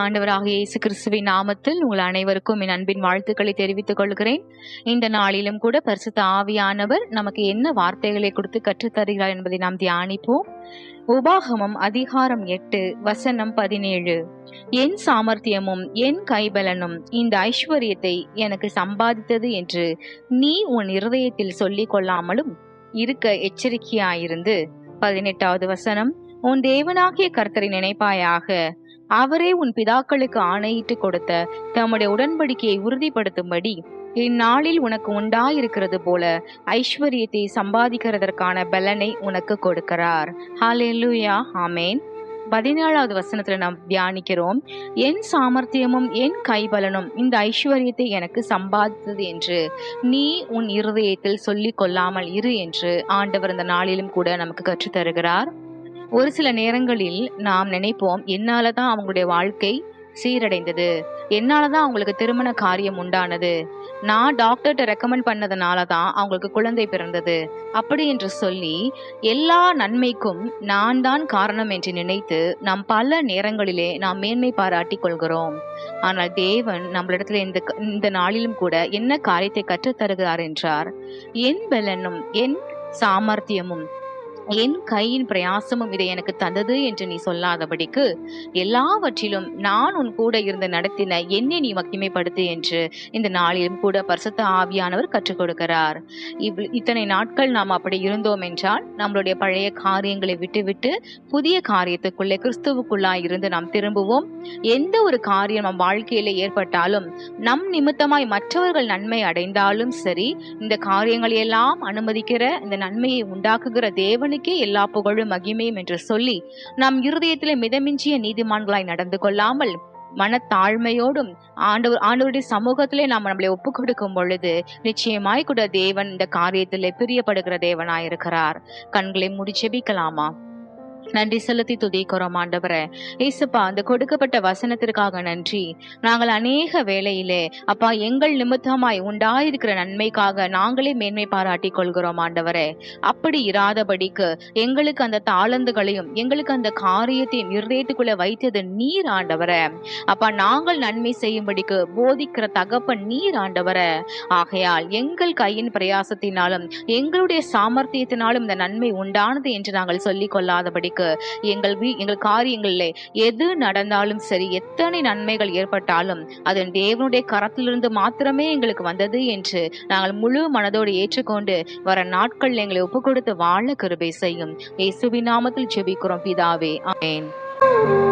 ஆண்டவராக இயேசு கிறிஸ்துவின் நாமத்தில் உங்கள் அனைவருக்கும் என் அன்பின் வாழ்த்துக்களை தெரிவித்துக் கொள்கிறேன். இந்த நாளிலும் கூட பரிசுத்த ஆவியானவர் நமக்கு என்ன வார்த்தைகளை கொடுத்து கற்றுத்தருகிறார் என்பதை நாம் தியானிப்போம். உபாகமம் அதிகாரம் எட்டு வசனம் பதினேழு. என் சாமர்த்தியமும் என் கைபலனும் இந்த ஐஸ்வர்யத்தை எனக்கு சம்பாதித்தது என்று நீ உன் இருதயத்தில் சொல்லிக் கொள்ளாமலும் இருக்க எச்சரிக்கையாயிருந்து. பதினெட்டாவது வசனம் உன் தேவனாகிய கர்த்தரை நினைப்பாயாக அவரே உன் பிதாக்களுக்கு ஆணையிட்டு கொடுத்த தம்முடைய உடன்படிக்கையை உறுதிப்படுத்தும்படி இந்நாளில் உனக்கு உண்டாயிருக்கிறது போல ஐஸ்வர்யத்தை சம்பாதிக்கிறதற்கான பலனை உனக்கு கொடுக்கிறார். ஹalleluya ஆமேன் பதினேழாவது வசனத்துல நாம் தியானிக்கிறோம். என் சாமர்த்தியமும் என் கைபலனும் இந்த ஐஸ்வர்யத்தை எனக்கு சம்பாதித்தது என்று. நீ உன் இருதயத்தில் சொல்லிக் கொள்ளாமல் இரு என்று ஆண்டவர் இந்த நாளிலும் கூட நமக்கு கற்றுத் தருகிறார் ஒரு சில நேரங்களில் நாம் நினைப்போம் என்னால தான் அவங்களுடைய வாழ்க்கை சீரடைந்தது? என்னால தான் அவங்களுக்கு திருமண காரியம் உண்டானது? நான் டாக்டர்கிட்ட ரெக்கமெண்ட் பண்ணதுனால தான் அவங்களுக்கு குழந்தை பிறந்தது. அப்படி என்று சொல்லி எல்லா நன்மைக்கும் நான் தான் காரணம் என்று நினைத்து நாம் பல நேரங்களிலே நாம் மேன்மை பாராட்டி கொள்கிறோம். ஆனால் தேவன் நம்மளிடத்துல இந்த இந்த நாளிலும் கூட என்ன காரியத்தை கற்றுத் தருகிறார் என்றார். என் பலனும் என் சாமர்த்தியமும் என் கையின் பிரயாசமும் இதை எனக்கு தந்தது என்று நீ சொல்லாதபடிக்கு எல்லாவற்றிலும் நான் உன் கூட இருந்து நடத்தின என்னை நீ மகிமைப்படுத்து என்று இந்த நாளிலும் கூட பரிசுத்த ஆவியானவர் கற்றுக் கொடுக்கிறார். இவ் இத்தனை நாட்கள் நாம் அப்படி இருந்தோம் என்றால் நம்மளுடைய பழைய காரியங்களை விட்டுவிட்டு புதிய காரியத்துக்குள்ளே கிறிஸ்துவுக்குள்ளாய் இருந்து நாம் திரும்புவோம். எந்த ஒரு காரியம் நம் வாழ்க்கையில ஏற்பட்டாலும் நம் நிமித்தமாய் மற்றவர்கள் நன்மை அடைந்தாலும் சரி இந்த காரியங்களை எல்லாம் அனுமதிக்கிற இந்த நன்மையை உண்டாக்குகிற தேவன் தேவனுக்கே எல்லா புகழும் மகிமையும் என்று சொல்லி நம் இருதயத்திலே மிதமிஞ்சிய நீதிமான்களாய் நடந்து கொள்ளாமல் மனத்தாழ்மையோடும் ஆண்டவர் ஆண்டவருடைய சமூகத்திலே நாம் நம்மளை ஒப்பு கொடுக்கும் பொழுது நிச்சயமாய் கூட தேவன் இந்த காரியத்திலே பிரியப்படுகிற தேவனாயிருக்கிறார். கண்களை மூடி நன்றி செலுத்தி துதிக்கிறோம் ஆண்டவரே. ஏசப்பா அந்த கொடுக்கப்பட்ட வசனத்திற்காக நன்றி. நாங்கள் அநேக வேளையிலே அப்பா எங்கள் நிமித்தமாய் உண்டாயிருக்கிற நன்மைக்காக நாங்களே மேன்மை பாராட்டி கொள்கிறோம் ஆண்டவரே. அப்படி இராதபடிக்கு எங்களுக்கு அந்த தாளந்துகளையும் எங்களுக்கு அந்த காரியத்தையும் இருதயத்துக்குள்ள வைத்தது நீர் ஆண்டவரே. அப்பா நாங்கள் நன்மை செய்யும்படிக்கு போதிக்கிற தகப்பன் நீர் ஆண்டவரே. ஆகையால் எங்கள் கையின் பிரயாசத்தினாலும் எங்களுடைய சாமர்த்தியத்தினாலும் இந்த நன்மை உண்டானது என்று நாங்கள் சொல்லிக் கொள்ளாதபடிக்கு எங்கள் வீ எங்கள் காரியங்களில் எது நடந்தாலும் சரி எத்தனை நன்மைகள் ஏற்பட்டாலும் அதன் தேவனுடைய கரத்திலிருந்து மாத்திரமே எங்களுக்கு வந்தது என்று நாங்கள் முழு மனதோடு ஏற்றுக்கொண்டு வர நாட்கள் எங்களை ஒப்பு கொடுத்து வாழ கிருபை செய்யும். இயேசுவின் நாமத்தில் செபிக்கிறோம் பிதாவே. ஆமென்.